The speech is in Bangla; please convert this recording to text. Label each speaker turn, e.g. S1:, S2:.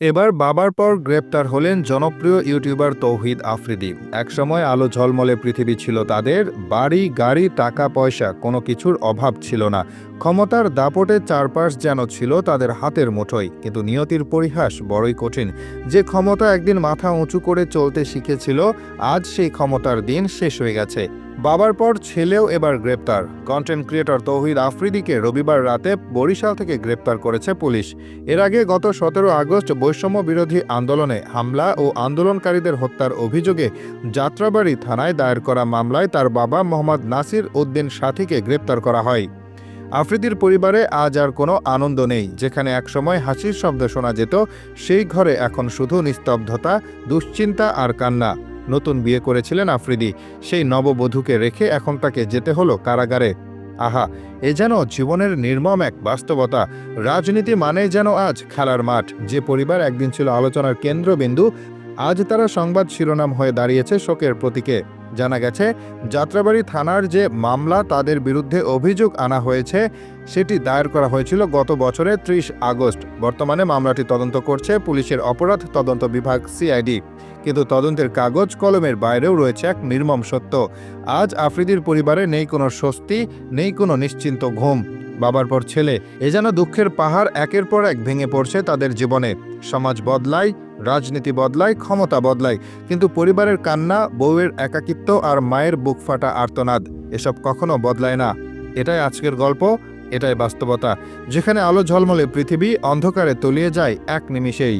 S1: এবার বাবার পর গ্রেপ্তার হলেন জনপ্রিয় ইউটিউবার তৌহিদ আফ্রিদি। একসময় আলো ঝলমলে পৃথিবী ছিল তাদের, বাড়ি, গাড়ি, টাকা, পয়সা, কোনো কিছুর অভাব ছিল না। ক্ষমতার দাপটে চারপাশ যেন ছিল তাদের হাতের মুঠোয়, কিন্তু নিয়তির পরিহাস বড়ই কঠিন। যে ক্ষমতা একদিন মাথা উঁচু করে চলতে শিখেছিল, আজ সেই ক্ষমতার দিন শেষ হয়ে গেছে। বাবার পর ছেলেও এবার গ্রেপ্তার। কন্টেন্ট ক্রিয়েটর তৌহিদ আফ্রিদিকে রবিবার রাতে বরিশাল থেকে গ্রেপ্তার করেছে পুলিশ। এর আগে গত সতেরো আগস্ট বৈষম্য বিরোধী আন্দোলনে হামলা ও আন্দোলনকারীদের হত্যার অভিযোগে যাত্রাবাড়ি থানায় দায়ের করা মামলায় তার বাবা মোহাম্মদ নাসির উদ্দিন সাথীকে গ্রেপ্তার করা হয়। আফ্রিদির পরিবারে আজ আর কোনো আনন্দ নেই, যেখানে একসময় হাসির শব্দ শোনা যেত, সেই ঘরে এখন শুধু নিস্তব্ধতা, দুশ্চিন্তা আর কান্না। নতুন বিয়ে করেছিলেন আফ্রিদি। সেই নববধূকে রেখে এখন তাকে যেতে হলো কারাগারে। আহা, এ যেন জীবনের নির্মম এক বাস্তবতা। রাজনীতি মানে যেন আজ খেলার মাঠ। যে পরিবার একদিন ছিল আলোচনার কেন্দ্রবিন্দু, আজ তারা সংবাদ শিরোনাম হয়ে দাঁড়িয়েছে শোকের প্রতীকে। জানা গেছে, যাত্রাবাড়ি থানার যে মামলা তাদের বিরুদ্ধে অভিযোগ আনা হয়েছে, সেটি দায়ের করা হয়েছিল গত বছরের ত্রিশ আগস্ট। বর্তমানে মামলাটি তদন্ত করছে পুলিশের অপরাধ তদন্ত বিভাগ সিআইডি। কিন্তু তদন্তের কাগজ কলমের বাইরেও রয়েছে এক নির্মম সত্য। আজ আফ্রিদির পরিবারে নেই কোনো স্বস্তি, নেই কোনো নিশ্চিন্ত ঘুম। বাবার পর ছেলে, এ যেন দুঃখের পাহাড় একের পর এক ভেঙে পড়ছে তাদের জীবনে। সমাজ বদলায়, রাজনীতি বদলায়, ক্ষমতা বদলায়, কিন্তু পরিবারের কান্না, বউয়ের একাকিত্ব আর মায়ের বুক ফাটা আর্তনাদ, এসব কখনো বদলায় না। এটাই আজকের গল্প, এটাই বাস্তবতা, যেখানে আলো ঝলমলে পৃথিবী অন্ধকারে তলিয়ে যায় এক নিমিষেই।